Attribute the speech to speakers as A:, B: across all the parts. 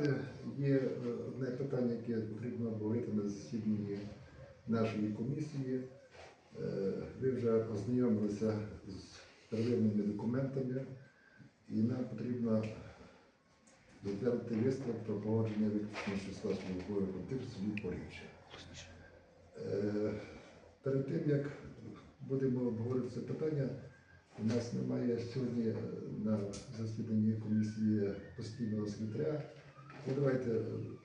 A: Е, Є е, одне питання, яке потрібно обговорити на засіданні нашої комісії. Е, Ви вже ознайомилися з первинними документами, і нам потрібно затвердити висновок про погодження виключно числа службових квартир селі Поріччя. Перед тим, як будемо обговорити це питання, у нас немає сьогодні на засіданні комісії постійного секретаря. Ну, давайте е,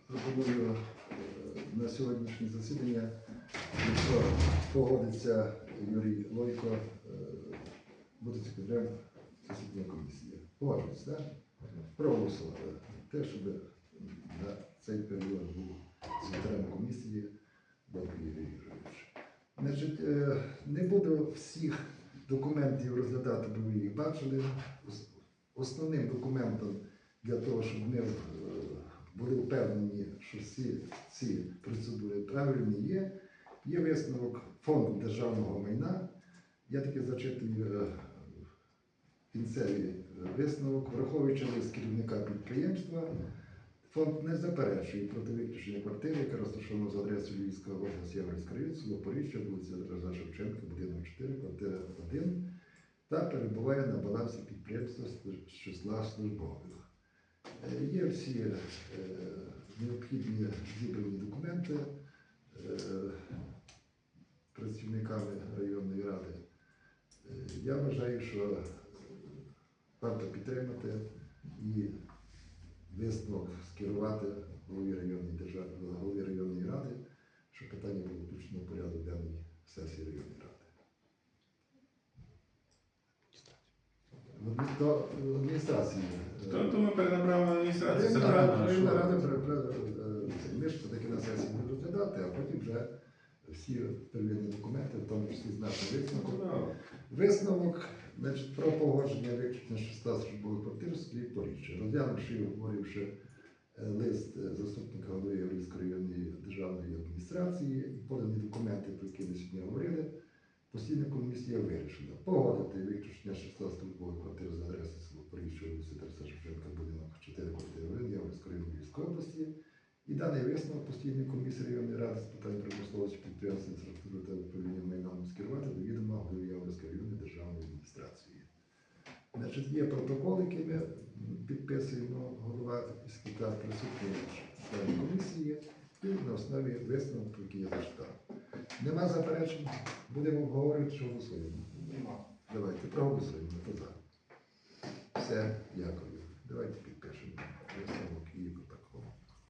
A: пропоную е, на сьогоднішнє засідання, якщо погодиться Юрій Лойко, е, бути секретарем засідання комісії. Погоджується, так? Проголосувати. Те, щоб на цей період був секретарем комісії Лойко Юрій Юрійович. Значить, не буду всіх документів розглядати, бо ви їх бачили. Основним документом для того, щоб ми були впевнені, що всі ці процедури правильні є, є висновок фонду державного майна. Я таки зачитую е, кінцевий е, висновок, враховуючи лист керівника підприємства. Фонд не заперечує проти виключення квартири, яка розташована за адресою Львівська область, Яворівська район, вулиця Тараса Шевченка, будинок 4, квартира 1, та перебуває на балансі підприємства з числа службових. Е, Є всі е, необхідні зібрані документи е, працівниками районної ради. Я вважаю, що варто підтримати і висновок скерувати голові районної держави, голові районної ради, щоб питання було включено в порядок денний сесії районної ради. В адміністрації.
B: То, то ми перенабрали на адміністрацію. Це
A: Районна
B: правильно. що-
A: районна рада пере- пере- це, Ми ж все-таки на сесії будемо розглядати, а потім вже всі первинні документи, в тому числі з нашим висновком.
B: Ну.
A: Висновок значить, про погодження виключення 16 службових квартир селі Поріччя. Розглянувши і обговоривши е, лист е, заступника голови Яврівської районної державної адміністрації і подані документи, про які ми сьогодні говорили, постійна комісія вирішила погодити виключення 16 службових квартир за адресою село Поріччя, вулиця Тараса Шевченка, будинок 4 квартири 1 Області. І даний висновок постійної комісії районної ради з питань промисловості підприємства інфраструктури та управління майном скерувати до відома голови Яворівської районної державної адміністрації. Значить, є протокол, який ми підписуємо голова і секретар присутні члени комісії, і на основі висновку, який я зачитав. Нема заперечень, будемо обговорювати, що голосуємо.
C: Нема.
A: Давайте проголосуємо. Все, дякую.